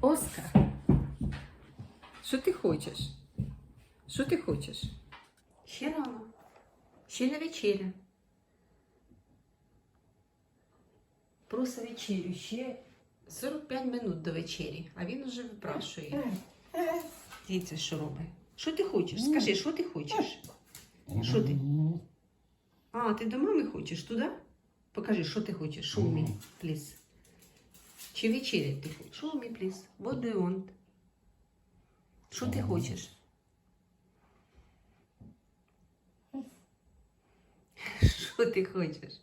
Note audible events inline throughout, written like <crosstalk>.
Оскар, що ти хочеш? Що ти хочеш? Ще рано. Ще не вечеря. Просто вечерю. Ще 45 минут до вечері, а він уже випрашує. Дивіться, що робить. Що ти хочеш? Скажи, що ти хочеш? Що ти? А, ти до мами хочеш туди? Покажи, що ти хочеш. Me, please. Чи вечерять ти хочеш? Show me, please. What do you want? Що ти хочеш? Що ти хочеш?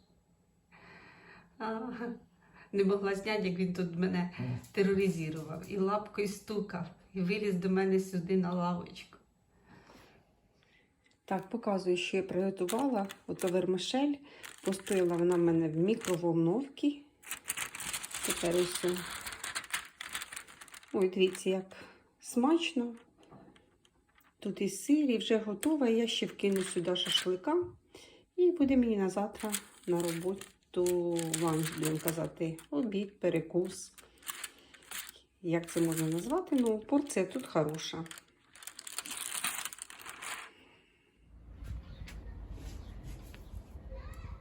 А, не могла зняти, як він тут мене тероризував і лапкою стукав, і виліз до мене сюди на лавочку. Так, показую, що я приготувала. Ото вермишель. Постояла вона в мене в мікроволновці. Тепер о. Ой, дивіться, як смачно. Тут і сир, і вже готова. Я ще вкину сюди шашлика. І буде мені на завтра на роботу ланч, будемо казати, обід, перекус. Як це можна назвати? Ну, порція тут хороша.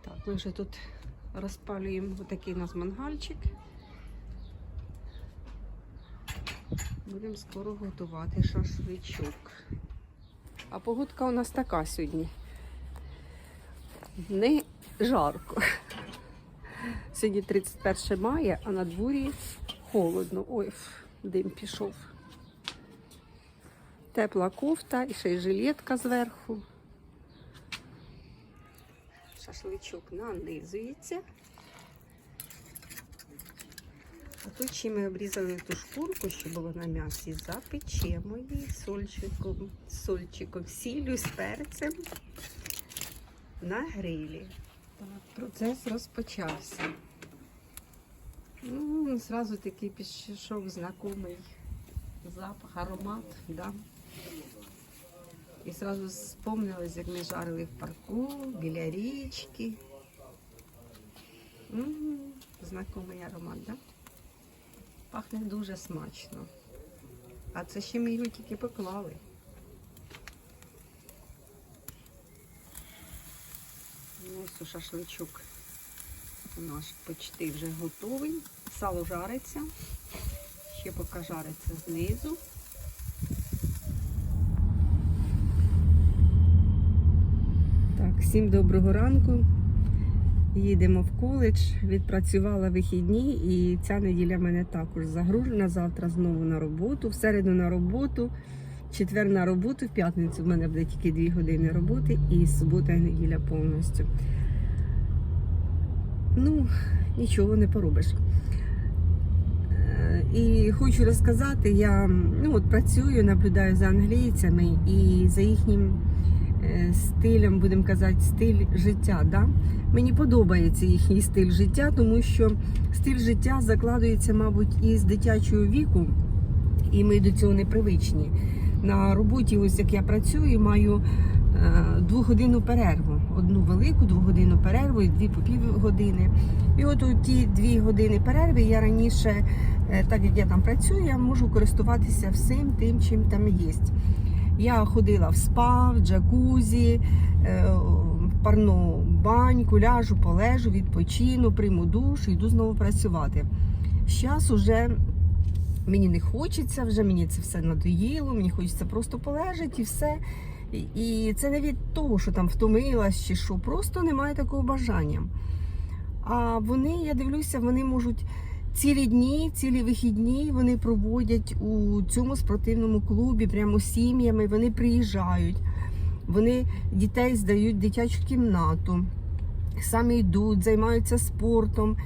Так, ми вже тут розпалюємо отакий у нас мангальчик. Будемо скоро готувати шашличок. А погодка у нас така сьогодні. Не жарко. Сьогодні 31 мая, а на дворі холодно. Ой, дим пішов. Тепла кофта і ще й жилетка зверху. Шашличок нанизується. А тут ще ми обрізали ту шкурку, що було на м'ясі, запечемо її сольчиком, сольчиком, сіллю з перцем на грилі. Так, процес розпочався. Ну, зразу такий пішов знайомий запах, аромат, да. І зразу спомнилось, як ми жарили в парку, біля річки. М, Знайомий аромат, да? Пахне дуже смачно. А це ще ми його тільки поклали. Ну, Ось у шашличок наш почти вже готовий. Сало жариться. Ще поки жариться знизу. Так, всім доброго ранку. Їдемо в коледж. Відпрацювала вихідні і ця неділя мене також загружена. Завтра знову на роботу, в середу на роботу, четвер на роботу, в п'ятницю в мене буде тільки дві години роботи і субота і неділя повністю. Ну, нічого не поробиш. Е, І хочу розказати, я ну, от працюю, наблюдаю за англійцями і за їхнім стилем, будемо казати, стиль життя. Да? Мені подобається їхній стиль життя, тому що стиль життя закладується, мабуть, із дитячого віку, і ми до цього не привичні. На роботі, ось як я працюю, маю е, двогодинну перерву. Одну велику двогодинну перерву і дві по півгодини. І от у ті дві години перерви я раніше, е, так як я там працюю, я можу користуватися всім тим, чим там є. Я ходила в спа, в джакузі, е, в парну баньку, ляжу, полежу, відпочину, прийму душ йду знову працювати. Зараз уже мені не хочеться, вже мені це все надоїло, мені хочеться просто полежати і все. І це не від того, що там втомилась чи що, просто немає такого бажання. А вони, я дивлюся, вони можуть цілі дні, цілі вихідні вони проводять у цьому спортивному клубі, прямо сім'ями. Вони приїжджають, вони дітей здають в дитячу кімнату, самі йдуть, займаються спортом.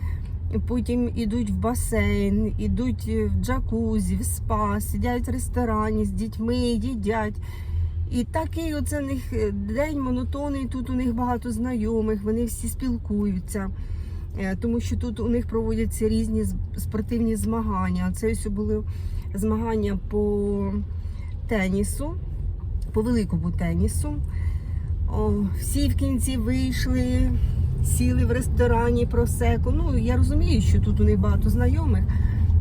Потім йдуть в басейн, йдуть в джакузі, в спа, сидять в ресторані з дітьми, їдять. І такий оце у них день монотонний. Тут у них багато знайомих, вони всі спілкуються, тому що тут у них проводяться різні спортивні змагання. Це ось були змагання по тенісу, по великому тенісу. О, всі в кінці вийшли, сіли в ресторані просеку. Ну, я розумію, що тут у них багато знайомих.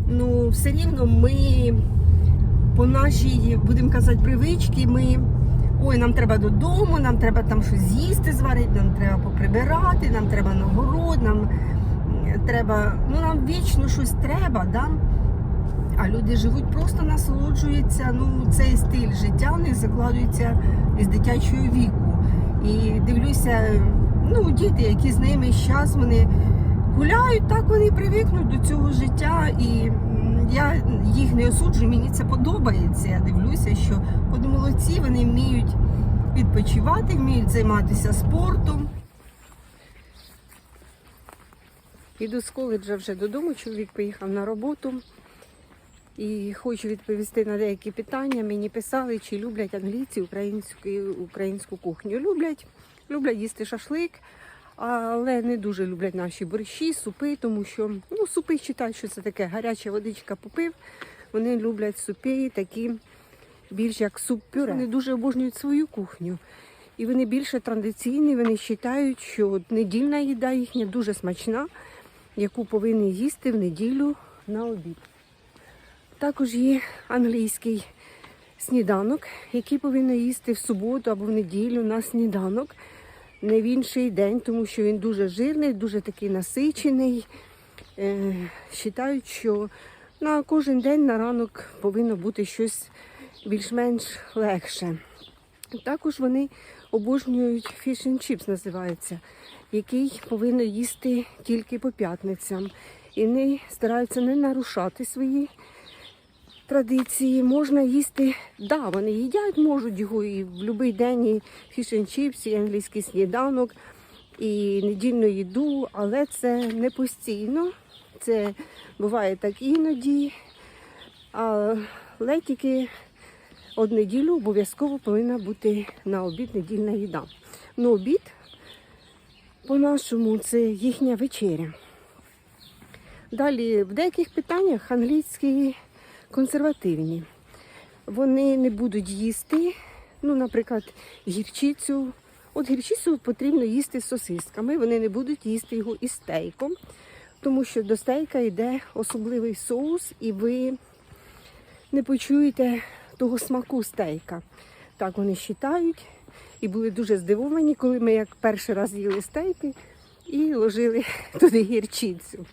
ну все рівно ми по нашій, будемо казати, привичці, ми. Ой, нам треба додому, нам треба там щось з'їсти зварити, нам треба поприбирати, нам треба на город, нам треба, ну нам вічно щось треба, да? а люди живуть, просто насолоджуються. Ну, цей стиль життя в них закладується із дитячого віку. І дивлюся, ну, діти, які з ними зараз вони гуляють, так вони привикнуть до цього життя. І я їх не осуджую, мені це подобається. Я дивлюся, що от молодці, вони вміють відпочивати, вміють займатися спортом. Іду з коледжа вже додому, чоловік поїхав на роботу. І хочу відповісти на деякі питання. Мені писали, чи люблять англійці українську, українську кухню. Люблять, люблять їсти шашлик, але не дуже люблять наші борщі, супи, тому що ну, супи вважають, що це таке гаряча водичка попив. Вони люблять супи такі більш як суп-пюре. Вони дуже обожнюють свою кухню. І вони більше традиційні, вони вважають, що от недільна їда їхня дуже смачна, яку повинні їсти в неділю на обід. Також є англійський сніданок, який повинен їсти в суботу або в неділю на сніданок, не в інший день, тому що він дуже жирний, дуже такий насичений. Е, Вважають, що на кожен день на ранок повинно бути щось більш-менш легше. Також вони обожнюють fish and chips, називається, який повинен їсти тільки по п'ятницям. І вони стараються не нарушати свої традиції. Можна їсти, да, вони їдять, можуть його і в будь-який день і chips, і англійський сніданок, і недільну їду, але це не постійно. Це буває так іноді. Але тільки От неділю обов'язково повинна бути на обід недільна їда. Ну, обід, по-нашому, це їхня вечеря. Далі, в деяких питаннях англійські консервативні. Вони не будуть їсти, ну, наприклад, гірчицю. От гірчицю потрібно їсти з сосисками, вони не будуть їсти його із стейком, тому що до стейка йде особливий соус, і ви не почуєте того смаку стейка. Так вони вважають. І були дуже здивовані, коли ми як перший раз їли стейки і ложили <laughs> туди гірчицю.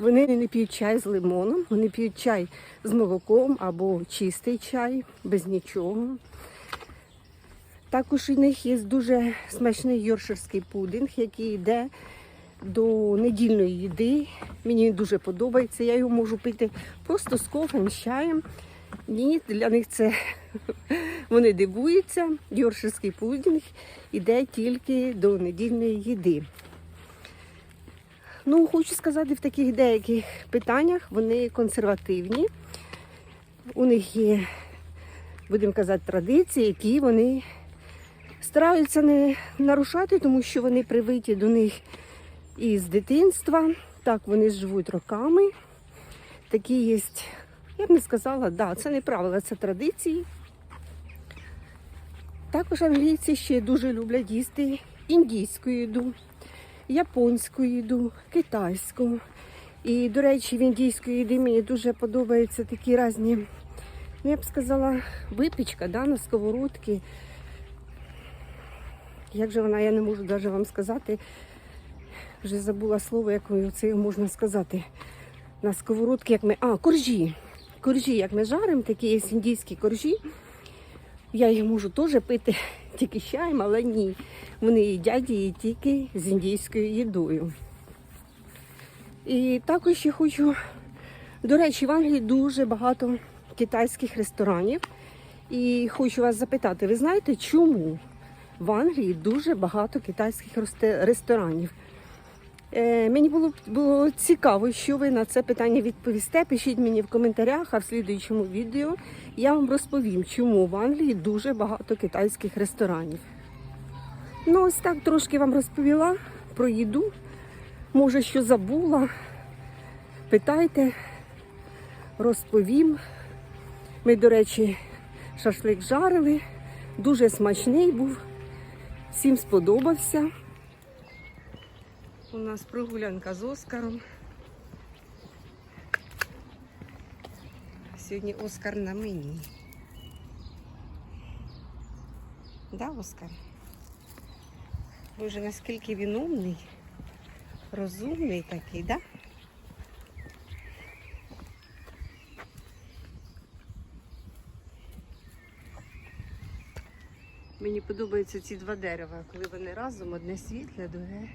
Вони не п'ють чай з лимоном, вони п'ють чай з молоком або чистий чай, без нічого. Також у них є дуже смачний йорширський пудинг, який йде до недільної їди. Мені він дуже подобається. Я його можу пити просто з кофем, з чаєм. Ні, для них це <laughs> вони дивуються. Йорширський пудінг іде тільки до недільної їди. Ну, хочу сказати, в таких деяких питаннях вони консервативні. У них є, будемо казати, традиції, які вони стараються не нарушати, тому що вони привиті до них із дитинства. Так, вони живуть роками. Такі є я б не сказала, да, це не правила, це традиції. Також англійці ще дуже люблять їсти індійську їду, японську їду, китайську. І, до речі, в індійської їди мені дуже подобаються такі різні, ну, я б сказала, випічка да, на сковородки. Як же вона, я не можу навіть вам сказати. Вже забула слово, як це можна сказати. На сковородки, як ми. А, коржі коржі, як ми жаримо, такі є індійські коржі. Я їх можу теж пити тільки з чаєм, але ні. Вони їдять її тільки з індійською їдою. І також ще хочу, до речі, в Англії дуже багато китайських ресторанів. І хочу вас запитати, ви знаєте, чому в Англії дуже багато китайських ресторанів? Е, мені було було цікаво, що ви на це питання відповісте. Пишіть мені в коментарях, а в слідуючому відео я вам розповім, чому в Англії дуже багато китайських ресторанів. Ну, ось так трошки вам розповіла про їду. Може, що забула. Питайте, розповім. Ми, до речі, шашлик жарили, дуже смачний був, всім сподобався. У нас прогулянка з Оскаром. Сьогодні Оскар на мені. Да, Оскар? Боже, наскільки він умний, розумний такий, да? Мені подобаються ці два дерева, коли вони разом, одне світле, друге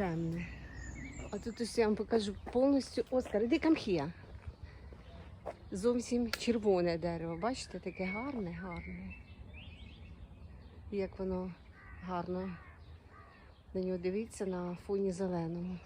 темне. А тут ось я вам покажу повністю Оскар, іди камхія. Зовсім червоне дерево. Бачите, таке гарне, гарне. Як воно гарно на нього дивиться на фоні зеленому.